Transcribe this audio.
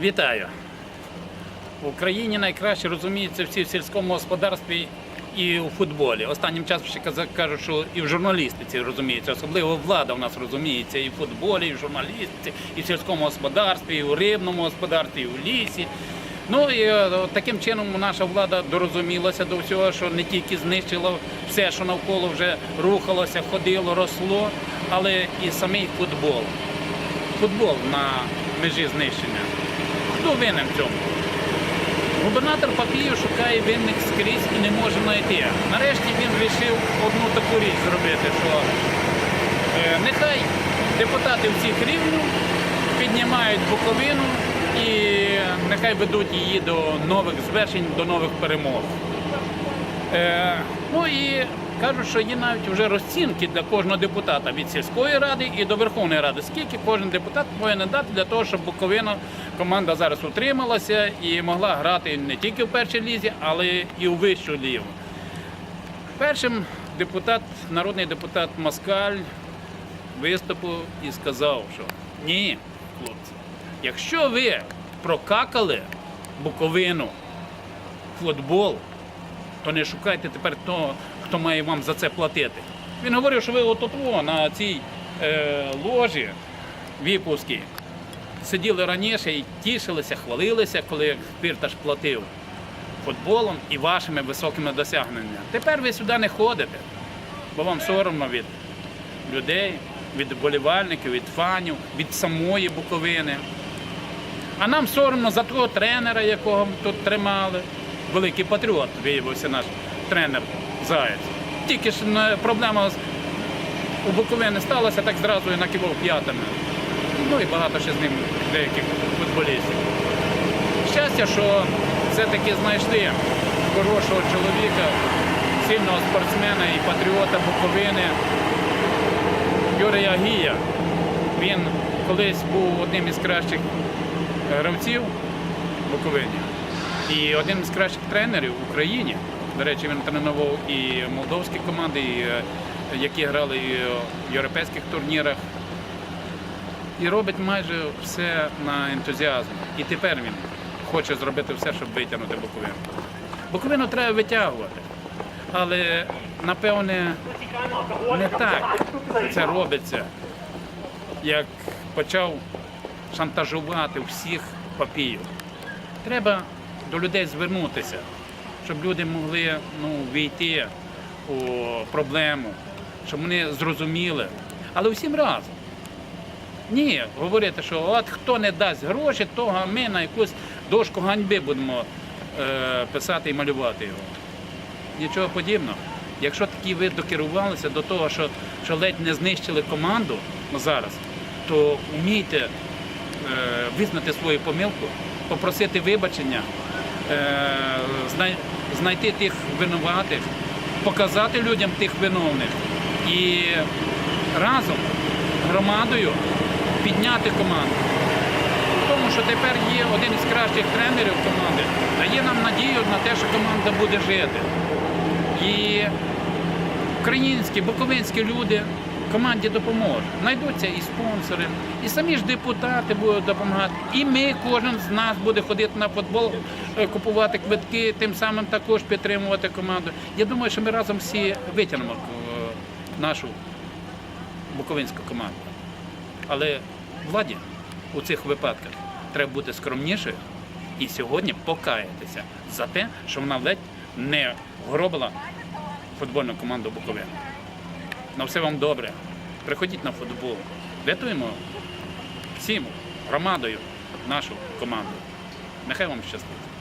Вітаю! В Україні найкраще розуміються всі в сільському господарстві і у футболі. Останнім часом ще кажуть, що і в журналістиці розуміється, особливо влада в нас розуміється і в футболі, і в журналістиці, і в сільському господарстві, і в рибному господарстві, і в лісі. Ну і е, таким чином наша влада дорозумілася до всього, що не тільки знищила все, що навколо вже рухалося, ходило, росло, але і самий футбол футбол на межі знищення. Хто винен в цьому? Губернатор Папієв шукає винних скрізь і не може знайти. Нарешті він вирішив одну таку річ зробити, що е, нехай депутати всіх рівнів піднімають Буковину і нехай ведуть її до нових звершень, до нових перемог. Е, ну і кажуть, що є навіть вже розцінки для кожного депутата від сільської ради і до Верховної Ради. Скільки кожен депутат повинен дати для того, щоб Буковина команда зараз утрималася і могла грати не тільки в першій лізі, але і у вищу лігу. Першим депутат, народний депутат Москаль виступив і сказав, що ні, хлопці, якщо ви прокакали Буковину, футбол, то не шукайте тепер того, хто має вам за це платити. Він говорив, що ви отут о, на цій е, ложі віпускій сиділи раніше і тішилися, хвалилися, коли Фірташ платив футболом і вашими високими досягненнями. Тепер ви сюди не ходите, бо вам соромно від людей, від вболівальників, від фанів, від самої Буковини. А нам соромно за того тренера, якого ми тут тримали. Великий патріот виявився наш тренер Заєць. Тільки ж проблема у Буковини сталася, так зразу і накивав п'ятами. Ну і багато ще з ним деяких футболістів. Щастя, що все-таки знайшли хорошого чоловіка, сильного спортсмена і патріота Буковини Юрія Гія. Він колись був одним із кращих гравців Буковині і одним з кращих тренерів в Україні. До речі, він тренував і молдовські команди, і, е, які грали в європейських турнірах. І робить майже все на ентузіазм. І тепер він хоче зробити все, щоб витягнути Буковину. Буковину треба витягувати. Але напевне не так це робиться, як почав шантажувати всіх папіїв. Треба до людей звернутися, щоб люди могли ну, війти у проблему, щоб вони зрозуміли. Але всім разом. Ні, говорити, що от хто не дасть гроші, того ми на якусь дошку ганьби будемо е, писати і малювати його. Нічого подібного. Якщо такі ви докерувалися до того, що, що ледь не знищили команду зараз, то вмійте е, визнати свою помилку, попросити вибачення, е, знайти тих винуватих, показати людям тих виновних і разом громадою підняти команду. Тому що тепер є один із кращих тренерів команди, дає нам надію на те, що команда буде жити. І українські, буковинські люди команді допоможуть. Знайдуться і спонсори, і самі ж депутати будуть допомагати. І ми, кожен з нас буде ходити на футбол, е, купувати квитки, тим самим також підтримувати команду. Я думаю, що ми разом всі витягнемо е, нашу буковинську команду. Але владі у цих випадках треба бути скромнішою і сьогодні покаятися за те, що вона ледь не гробила футбольну команду Буковини. На все вам добре. Приходіть на футбол. Рятуємо всім громадою нашу команду. Нехай вам щастить.